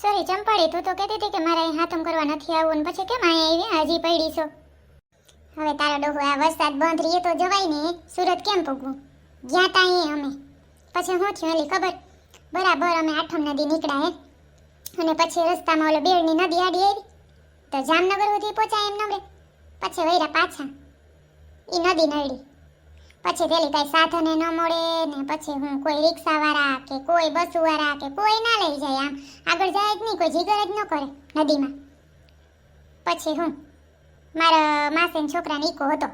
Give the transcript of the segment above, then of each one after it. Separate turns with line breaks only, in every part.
Sorry ચંપાડી તું તો કહેતી હતી કે મારે અહીં હાથમ કરવા નથી આવવું ને પછી કેમ અહીંયા આવી હજી પડી છો? હવે તારો ડોહો આ વરસાદ બંધ રહીએ તો જવાય ને, સુરત કેમ પૂગવું ગયા તા અહીં અમે. પછી હું થયું એલી ખબર? બરાબર અમે આઠમ નદી નીકળ્યા અને પછી રસ્તામાં ઓલો બેડની નદી આડી આવી. તો જામનગર સુધી પહોંચાય એમ નમરે પછી વૈરા પાછા. એ નદી નડી. પછી પેલી કઈ સાધને ન મળે ને પછી હું કોઈ રિક્ષાવાળા કે કોઈ બસવાળા કે કોઈ ના લઈ જાય આમ. આગળ જાય જ નહીં, કોઈ જીગર જ ન કરે નદીમાં. પછી હું, મારા માસીના છોકરાને ઈકો હતો.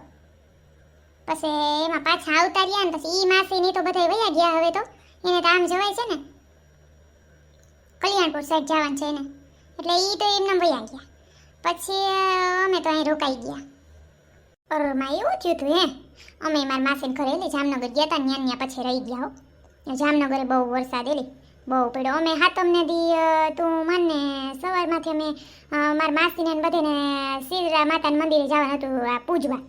પછી એમાં પાછા આવતા રહ્યા ને પછી ઈ માસીની તો બધા વયા ગયા હવે તો. એને તો આમ જવાય છે ને. કલ્યાણપુર સાઈડ જવાનું છે એને. એટલે ઈ તો એમને વયા ગયા. પછી અમે તો અહીં રોકાઈ ગયા. અરમાં એવું થયું હતું હે. અમે મારા માસીને ઘરે એટલે જામનગર ગયા હતા ન્યા ન્યા પછી રહી ગયા હો. જામનગરે બહુ વરસાદ એલી. બહુ પડ્યો. અમે હાતમને દી તું મને સવારમાંથી અમે મારા માસીને બધીને શિવરા માતાના મંદિરે જવાનું હતું આ પૂજવા.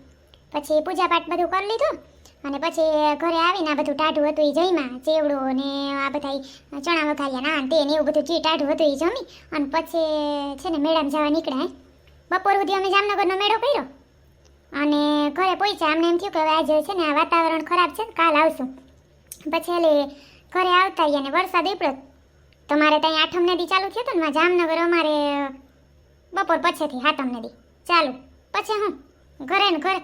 પછી પૂજાપાઠ બધું કરી લીધું. અને પછી ઘરે આવીને આ બધું ટાઢું હતું એ જઈમાં ચેવડો ને આ બધા ચણા વઘાર્યા ના તે ને એવું બધું જે ટાઢું હતું એ જમી. અને પછી છે ને મેળામાં જવા નીકળ્યા. બપોર સુધી અમે જામનગરનો મેળો કર્યો. અને ઘરે પહોંચ્યા અમને એમ થયું કે હવે આજે છે ને આ વાતાવરણ ખરાબ છે ને, કાલ આવશું. પછી એટલે ઘરે આવતા રહ્યા ને વરસાદ ઉપડ્યો તમારે ત્યાં આઠમ નદી ચાલુ થયો હતો ને જામનગર અમારે, બપોર પછીથી હાતમ નદી ચાલુ. પછી હું, ઘરે ને ઘરે.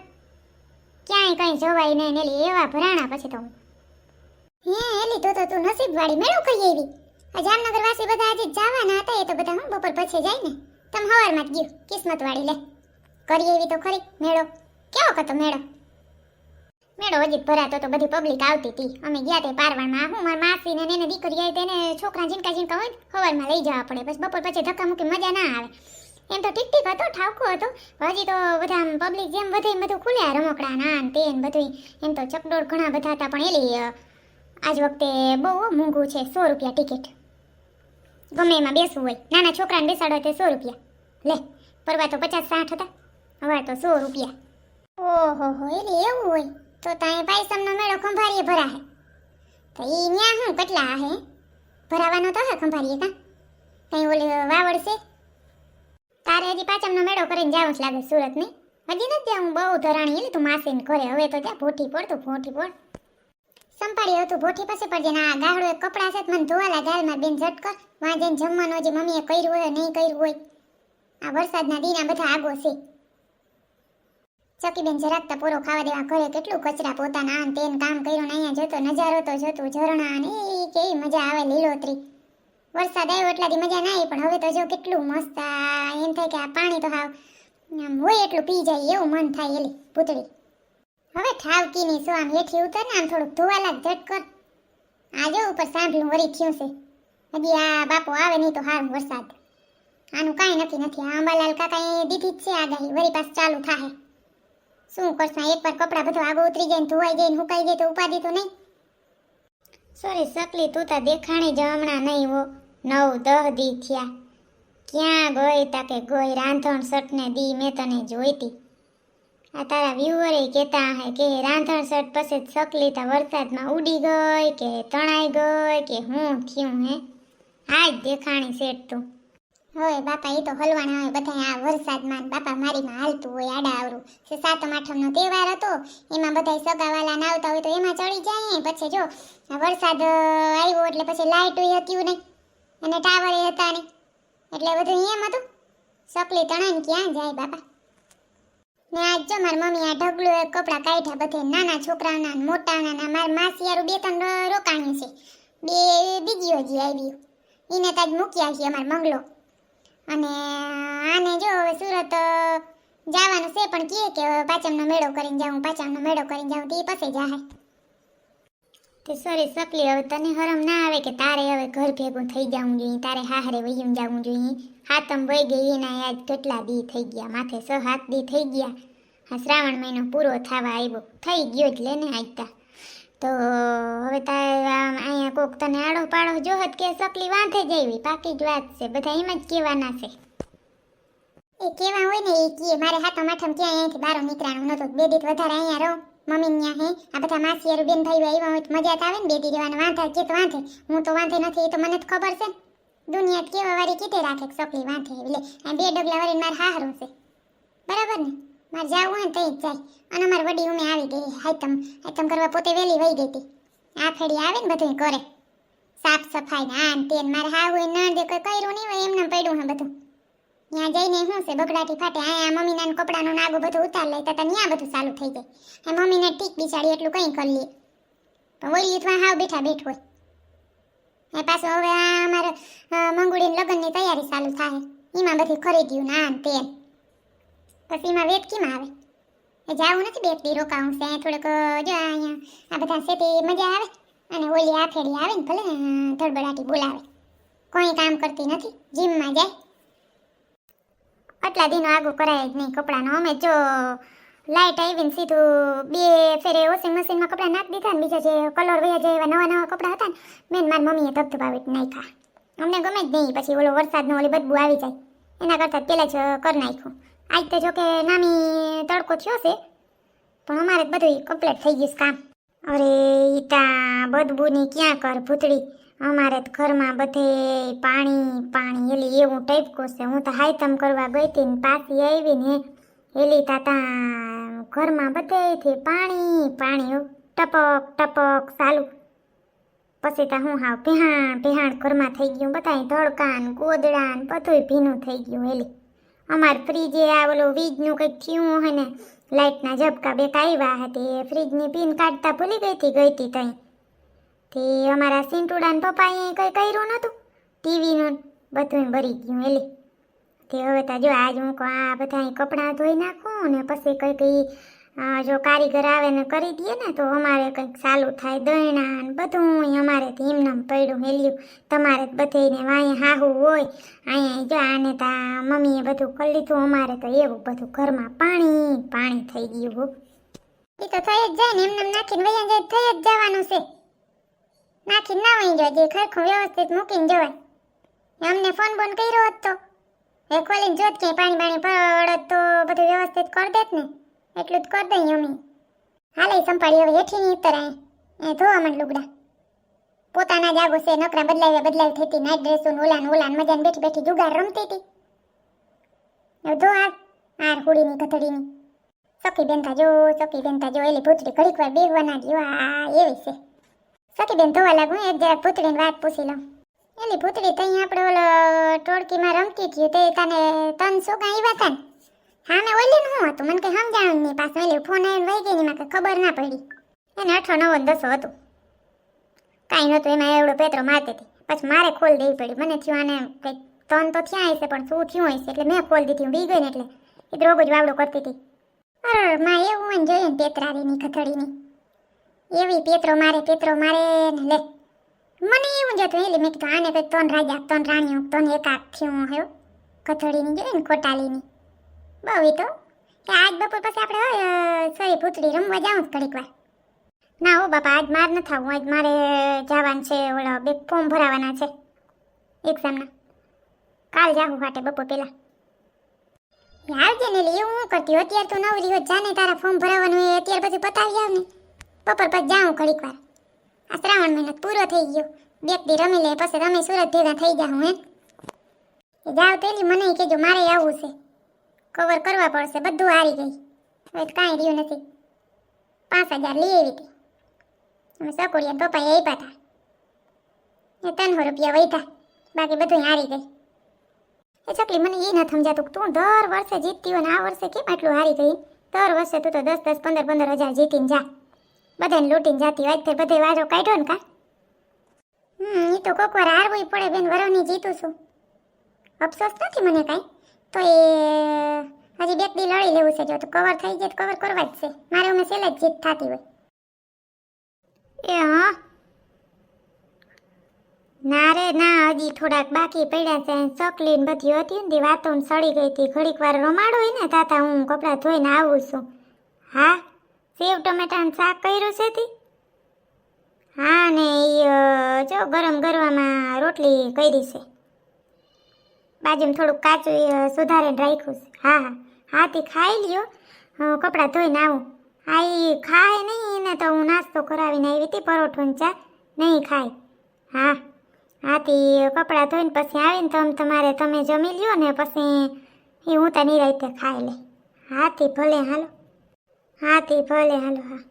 ક્યાંય કઈ જવાય નહીં એલી, એવા ભરાણા પછી તો હું. હે, એલી, તો તો તું નસીબ વાળી મેળો કઈ એવી આ જામનગર વાસી બધા આજે જવાના હતા, એ તો બધા હું બપોર પછી જાય ને. તમ હવારમાં જ ગયું કિસ્મત વાળી લે. કરી એવી તો ખરી, મેળો. કેવો હતો મેળો? મેળો હજી ભરાતો તો બધી પબ્લિક આવતી હતી અમે ગયા તે પારવાણમાં હું, મારા માસી ને એને દીકરી આવી તેને છોકરા ઝીણકા ઝીણકા હોય હવારમાં લઈ જવા પડે. બસ બપોર પછી ધક્કા મૂકી મજા ના આવે. એમ તો ઠીક ઠીક હતો ઠાવકો હતો. હજી તો બધા પબ્લિક જેમ વધે બધું ખુલ્યા રમકડા ના તે બધું એમ તો ચકડોળ ઘણા બધા હતા, પણ એલી આજ વખતે બહુ મોંઘું છે, સો રૂપિયા ટિકિટ ગમે એમાં બેસવું હોય. નાના છોકરાને બેસાડો તે સો રૂપિયા. લે પરવા તો પચાસ સાઠ હતા. હવે તો સો રૂપિયા. ઓહો એટલે એવું હોય. તો તાએ પાયસમનો મેળો ખંભારીએ ભરાહે. તો ઈ ન્યા હું, કેટલા હે? ભરાવાનો તો હે ખંભારીએ કા? કઈ ઓલી વાવડ છે. તારે હજી પાચમનો મેળો કરીને જાવું જ લાગે સુરત ને હજી નથી ત્યાં હું બહુ ધરાણી એટલે તું માસીને ઘરે. હવે તો ત્યાં ભોઠી પડ તું ભોઠી પડ. સંપાડી હતું ભોઠી પાસે પણ ને આ ગાહડો એક કપડા છે મને ધોવાલા ગાલમાં બેન ઝટ કર. વાં જઈને જમવાનું હજી મમ્મીએ કર્યું હોય, નહીં કર્યું હોય. આ વરસાદના દિના બધા આગો છે. ચકીબેન જરાક તો પૂરો ખાવા દેવા ઘરે કેટલું કચરા પોતાના આન તેન કામ કર્યું ને અહીંયા જોતો નજારો તો જોતું, ઝરણા ને એ કેવી મજા આવે લીલોતરી. વરસાદ આવ્યો એટલાથી મજા ના આવી, પણ હવે તો જો કેટલું મસ્ત એમ થાય કે આ પાણી તો હાવ આમ હોય એટલું પી જાય, એવું મન થાય એલી પૂતળી. હવે ઠાવકીની શું આમ હેઠી ઉતર ને આમ થોડુંક ધોવા લાગ ઝટ કર આ જો ઉપર સાંભળ્યું વરી થયું છે. હજી આ બાપો આવે નહીં તો હાર વરસાદ. આનું કાંઈ નક્કી નથી, આ અંબાલાલ એ દીધી જ છે આગાહી, વરી પાસ ચાલુ થાય શું કરશા એકવાર કપડાં બધું આગળ ઉતરી જાય ને ધોવાઈ જાય ને હુકાઈ જાય તો ઉપાધિ તો નહીં? સોરી સકલી, તું તા દેખાણી જ હમણાં નહીં હો. નવ, દહ દી થયા. ક્યાં ગઈ તા કે ગઈ રાંધણ શર્ટને દી મેં તને જોઈતી આ તારા વ્યુઅરે કહેતા હે કે રાંધણ શર્ટ પછી સકલી તા વરસાદમાં ઉડી ગઈ કે તણાઈ ગઈ કે હું થયું હે? હાય દેખાણી શેઠ તું. હવે બાપા એ તો હલવાણા હોય બધા આ વરસાદમાં. બાપા બાપા મારીમાં હાલતું હોય આડા આવરું છે સાતમ, આઠમનો તહેવાર હતો, એમાં બધા ના આવતા હોય તો એમાં ચડી જાય પછી જો વરસાદ આવ્યો એટલે પછી લાઇટ હતી નહીં અને ટાવર હતા નહીં એટલે બધું એમ હતું. સકલી તણાઈને ક્યાં જાય બાપા? ને આજ જો મારી મમ્મી આ ઢગલું એક કપડાં કાઢ્યા બધે. નાના છોકરાના મોટાના મારા માસિયારું બે, ત્રણ રોકાણ્યું છે. બે, બીજી હજી આવી. એને તાજ મૂક્યા છે અમાર મંગલો. અને આને જો હવે સુરત જવાનું છે, પણ કહે કે પાચમનો મેળો કરીને જાઉં પાચમનો મેળો કરીને જાઉં, તે પછી જાહે. તે સોરી સકલી, હવે તને હરમ ના આવે કે તારે હવે ઘર ભેગું થઈ જવું જોઈએ, તારે હાહરે વહીમ જવું જોઈએ. હાથમ વહી ગઈ, એના યાદ કેટલા દી થઈ ગયા, માથે સો હાથ દી થઈ ગયા. આ શ્રાવણ મહિનો પૂરો થવા આવ્યો, થઈ ગયો જ લે ને આજતા તો હવે તારે આમ અહીંયા કોક તને આડો પાડો જોહત કે સકલી વાંધે જઈવી પાકી જ વાત છે. બધા એમ જ કહેવાના છે. એ કેવા હોય ને એ કીએ. મારે હાથો માથમ ક્યાં અહીંયાથી બારો નીકળાનું નહોતું બે દીત વધારે અહીંયા રહું. મમ્મી ન્યા હે. આ બધા માસીયારું બેન ભાઈ આવ્યા હોય તો મજા આવે ને બે દી રહેવાના. વાંધા કે તો વાંધે. હું તો વાંધે નથી, એ તો મને જ ખબર છે. દુનિયા કેવા વાળી કીધે રાખે સકલી વાંધે એટલે આ બે ડગલા વારી મારે હારું છે. બરાબર ને? મારે જાવું હોય ને તઈ જ જાય. અને અમારી વડી ઉમે આવી ગઈ હાયતમ હાયતમ કરવા પોતે વહેલી વહી ગઈ હતી. આ ફેડી આવે ને બધું કરે સાફ સફાઈ ને આ તેલ મારે હાવ હોય ના દે કોઈ કર્યું નહીં હોય એમને પડ્યું હે બધું. ત્યાં જઈને શું છે, બગડાટી ફાટે. આ મમ્મીના કપડાનું નાગું બધું ઉતાર લે તો ત્યાં બધું ચાલુ થઈ જાય. આ મમ્મીને ટીક બિચારી એટલું કંઈ કરી લે. પણ ઓલી તો હાવ બેઠા બેઠ હોય. એ પાછું હવે આ અમારે મંગુડીને લગ્નની તૈયારી ચાલુ થાય. એમાં બધી ખરીદ્યું ને આ ને તે પછી એમાં વેત કેમ આવે? એ જાવું નથી બે દી રોકાવું છે, થોડુંક, જો અહીંયા, આ બધા સેતી મજા આવે? અને ઓલી આફેડી આવે ને ભલે ધડબડાટી બોલાવે. કોઈ કામ કરતી નથી, જીમમાં જાય. આટલા દિનો આગું કરાય જ નહીં કપડાનો. અમે જો લાઇટ આવીને સીધું બે ફેરે વોશિંગ મશીનમાં કપડાં નાખી દીધા ને બીજા જે કલર વયા જાય એવા નવા નવા કપડાં હતા ને, મેં મારી મમ્મીએ ધબધબાવી નાખ્યા. અમને ગમે જ નહીં, પછી ઓલો વરસાદનો ઓલી બદબુ આવી જાય. એના કરતાં પહેલાં જ કરી નાખ્યું. આજ તો જોકે નાની તડકો થયો છે, પણ અમારે બધું કમ્પ્લીટ થઈ ગયું કામ. અરે ઈટા બદબુની ક્યાં કર ભૂતળી? અમારે ઘરમાં બધે પાણી પાણી, એલી એવું ટાઈપ છે. હું તો હાયતમ કરવા ગઈ હતી ને પાછી આવીને એલી તાતા ઘરમાં બધેથી પાણી પાણી ટપક ટપક ચાલુ. પછી તો હું હાવ ભેહાણ ભેહાણ ઘરમાં થઈ ગયું. બધાય ધડકાન ને ને બધુંય ભીનું થઈ ગયું એલી. અમાર ફ્રીજે આ ઓલું વીજનું કંઈક થયું હોય ને લાઇટના ઝબકા બે આવ્યા હતી ફ્રીજની પિન કાઢતા ભૂલી ગઈ હતી ગઈ હતી તઈ. તે અમારા સિંટુડાને પપ્પા પપ્પાએ કંઈ કર્યું નહોતું. ટીવીનું બધું ભરી ગયું એલી તે હવે તો જો આજ હું આ બધા કપડાં ધોઈ નાખું ને પછી કંઈ કંઈ જો કારીગર આવે ને કરી દઈએ ને, તો અમારે કંઈક ચાલુ થાય. દયણા ને બધું અમારે તો એમનેમ પડ્યું, હેલ્યું. તમારે બધેને વાંય હાહુ હોય. અહીંયા જો આને તા મમ્મીએ બધું કરી લીધું, અમારે તો એવું બધું ઘરમાં પાણી પાણી થઈ ગયું હો. એ તો થઈ જ જાય ને એમને નાખીને વૈયા જાય થઈ જ જવાનું છે. નાખીને ના વહી જાય જે ખરખું વ્યવસ્થિત મૂકીને જવાય. અમને ફોન બોન કર્યો હતો એ ખોલીને જોત કે પાણી પાણી પડત તો બધું વ્યવસ્થિત કરી દેત ને. એટલું જ કર દઈ અમી. હાલે સંભાળી હવે હેઠી ઉતર. એ ધોવા માંડ લુગડા. પોતાના જાગો છે, નકરા બદલાવ્યા બદલાવી થઈ હતી. નાઇટ ડ્રેસો ઓલાન ઓલા મજાને બેઠી બેઠી જુગાર રમતી હતી. હવે ધો આ આર હુડીની કથડીની સખી બેનતા જો, સખી બેનતા જો, એલી ભૂતડી ઘડીક વાર બેગવાના જો આ એવી છે. સખી બેન ધોવા લાગુ એક જરાક ભૂતડીની વાત પૂછી લઉં. એલી ભૂતડી તઈ આપણે ઓલો ટોળકીમાં રમતી હતી, તે તને તન શું કાંઈ આવ્યા હતા ને હા, ને, ઓલી શું હતું. મને કઈ સમજાણું નહીં. પાછું ઓલી ફોન આવીને વહી ગઈ ને મને ખબર ના પડી. એને અઠો નવો દસો હતું. કાંઈ નહોતું, એમાં એવડો પેતરો મારતી હતી. પછી મારે ખોલ દેવી પડી. મને થયું આને કંઈક તન તો થયા હશે, પણ શું થયું હશે? એટલે મેં ખોલ દીધી બી ગઈ ને એટલે. એ રોગ જ વાવડો કરતી હતી. અરે, માં, એવું હોય ને જોઈએ ને પેતરારીની કથળીની એવી પેતરો મારે પેતરો મારે ને લે. મને એવું જ હતું એટલે મેં કીધું, આને કંઈક તન રાજા તન રાણીઓ તન એકાક થયું હયો કથળીની જોઈએ ને કોટાલીની બહુ તો. કે આજ બપોર પછી આપણે સરી, પૂતળી રમવા જાઉં ઘડીક વાર. ના હો બાપા, આજ માર ન થાવું આજ મારે જવાનું છે, ઓલા બે ફોર્મ ભરાવાના છે એક્ઝામના કાલ જાહું હાટે બપોર પહેલા. આવજે ને એવું હું કરતી અત્યારે તો નવરી હોત જાને તારા ફોર્મ ભરાવાનું હોય, અત્યારે પછી પતાવી આવ ને. બપોર પછી જાઉં ઘડીક વાર. આ શ્રાવણ મહિનો પૂરો થઈ ગયો. બે દી રમી લે, પછી રમી, સુરત ભેગા થઈ જાઉં હે. જાઉં જાવ તેલી મને કહેજો મારે આવવું છે. કવર કરવા પડશે, બધું હારી ગઈ. હવે કાંઈ રહ્યું નથી. પાંચ હજાર લઈ આવી હતી. અમે સકોડિયા પપ્પાએ આપ્યા હતા એ ત્રણસો રૂપિયા વહીતા બાકી બધું હારી ગઈ. એ ચકલી મને એ ન સમજાતું તું દર વર્ષે જીતતી હોય ને આ વર્ષે કેમ આટલું હારી ગઈ? દર વર્ષે તું તો દસ દસ પંદર પંદર હજાર જીતીને જા. બધાને લૂંટીને જાતી હોય તે બધે વાજો કાઢ્યો ને કા? હમ એ તો કોક વાર હારવું પડે, બેન વરોની જીતું છું. અફસોસ નથી મને કાંઈ? તો એ, હજી બે દી લડી લેવું છે જો, તો કવર થઈ જાય તો કવર કરવા જ છે. મારે અમે સેલ જ જીત થતી હોય. એ, હા? ના રે, ના, હજી થોડાક બાકી પડ્યા છે. ચકલી ને બધી હતી ને વાતો સડી ગઈ હતી. ઘડીક વાર રમાડો હોય ને, તાતા હું કપડાં ધોઈને આવું છું. હા? સેવ ટમેટાનું શાક કર્યું છે તી? હા ને એ જો ગરમ ગરવામાં રોટલી કરી છે. બાજુમાં થોડુંક કાચું સુધારીને રાખ્યું છે. હા હા. હા, તે ખાઈ લ્યો. હું કપડાં ધોઈને આવું. હા, એ ખાય નહીં, એને તો હું નાસ્તો કરાવીને આવી હતી પરોઠો ને ચા. નહીં ખાય. હા. હાથી કપડાં ધોઈને પછી આવીને તમ તમારે તમે જમી લ્યો ને પછી એ હું તો નિરાયતે ખાઈ લે હાથી ભલે, હાલો. હાથી ભલે, હાલો, હા.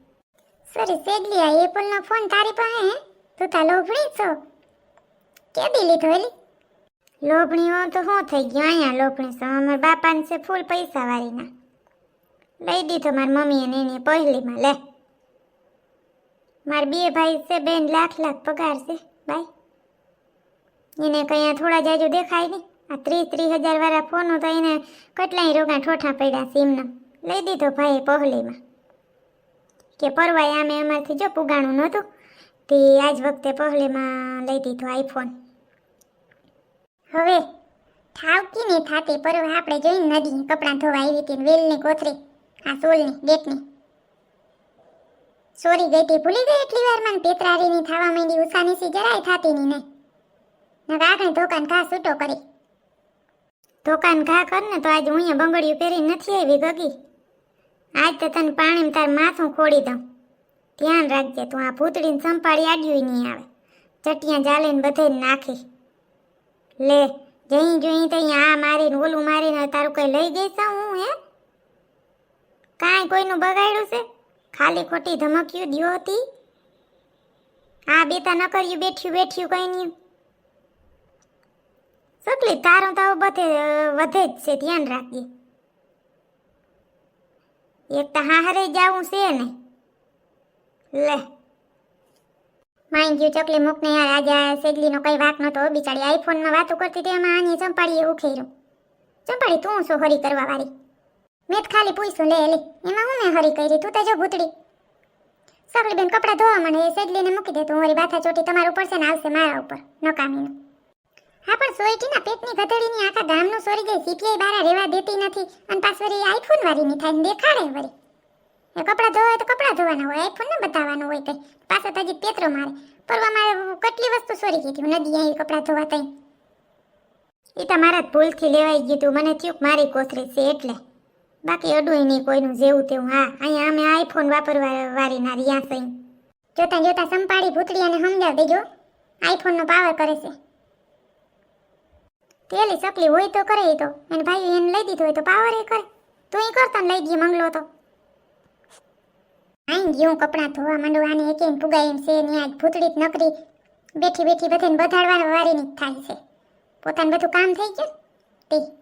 સોરી આ એપલનો ફોન તારી પાસે હે? તું તા લોભણી છો. કેદી લીધો એલી? લોભણી હો તો શું થઈ ગયું? અહીંયા લોભણી તો અમારા બાપાને છે ફૂલ પૈસા વાળીના. લઈ દીધો મારી મમ્મી અને એને પહેલીમાં. લે. મારા બે ભાઈ છે, બેન લાખ લાખ પગાર છે. ભાઈ એને કઈ થોડા જાજુ દેખાય નહીં. આ ત્રીસ ત્રીસ હજાર વાળા ફોનો તો એને કેટલાય રોગા ઠોઠા પડ્યા સીમના લઈ દીધો ભાઈ પહેલીમાં. કે પરવાય આમે અમારથી જો પુગાણું નહોતું. તે આજ વખતે પહેલીમાં લઈ દીધો આઈફોન હવે ઠાવકી નહીં થાતી? પરવા આપણે જોઈને નદી કપડાં ધોવા આવી હતી ને વેલની કોથરી આ સોલની ગેટની સોરી ગઈ ભૂલી ગઈ એટલી વાર મને પેતરારીની થવા માંડી ઉષાનીસી જરાય થાતી ની. નહીં નકર આગળ ધોકાન ઘા છૂટો કરી. ધોકાન ઘા કર ને તો આજે હું બંગડીયું પહેરી નથી આવી ગગી. આજ તો તને પાણીમાં તાર માથું ખોડી દઉં. ધ્યાન રાખજે, તું આ ભૂતડીને સંપાડી આડ્યું નહીં આવે. ચટિયા જાલીને બધે નાખી. લે, જઈ, જોઈ તઈ આ મારીને, ઓલું મારીને તારું કઈ લઈ ગઈ છે હું, હે? કાંઈ કોઈનું બગાડ્યું છે? ખાલી ખોટી ધમકીઓ દીઓ હતી. આ બેતા ન કર્યું બેઠ્યું બેઠ્યું કઈ નહીં. સકલી, તારું તો બધે વધે જ છે, ધ્યાન રાખજે. એક તો હાહરે જવું છે ને. લે. માઈ ગયું ચકલી મૂકને યાર આજે આ સેગલીનો કઈ વાત નતો બિચારી આઈફોનમાં વાતો કરતી તે એમાં આની ચંપાડીએ ઉખેર્યું. ચંપાડી તું શું હરી કરવા વાળી? મેં ખાલી પૂછ્યું, લે લે, એમાં હું મેં હરી કરી? તું તો જો ભૂતડી સકલી બેન કપડાં ધોવા મને એ સેગલીને મૂકી દે, તું મારી બાથા ચોટી તમારા છે ને આવશે મારા ઉપર, નકામીનું. હા, પણ સોયટીના પેટની ગધેડીની આખા ગામનું સોરી ગઈ, સીપીઆઈ બારા રહેવા દેતી નથી, અને પાછળ આઈફોન વાળીની થાય દેખાડે વળી. કપડાં ધોવા હોય તો કપડાં ધોવાના હોય આઈફોન ને બતાવવાનું હોય તો પાછા તો હજી પેતરો મારે. પરવા મારે કેટલી વસ્તુ સોરી ગઈ હતી? નદી આવી કપડાં ધોવા તઈ. એ તો મારા જ ભૂલથી લેવાઈ ગયું તું. મને થયું મારી કોથરી છે એટલે. બાકી અડું નહીં કોઈનું જેવું તેવું. હા, અહીંયા અમે આઈફોન વાપરવા વાળીના રહ્યા સઈ. જોતા જોતા સંપાડી, ભૂતળી અને સમજાવ દેજો. આઈફોનનો પાવર કરે છે. તેલી સકલી હોય તો કરે તો. એને ભાઈ એને લઈ દીધું હોય તો પાવર એ કરે. તું એ કરતા ને લઈ ગઈ મંગલો તો. આઈ ગયું કપડાં ધોવા માંડવાને એક એકેન પુગાઈ એમ છે, ને આજ ભૂતડી જ નકરી બેઠી બેઠી બધાને બધાડવા વારીની થાય છે. પોતાનું બધું કામ થઈ ગયું? તે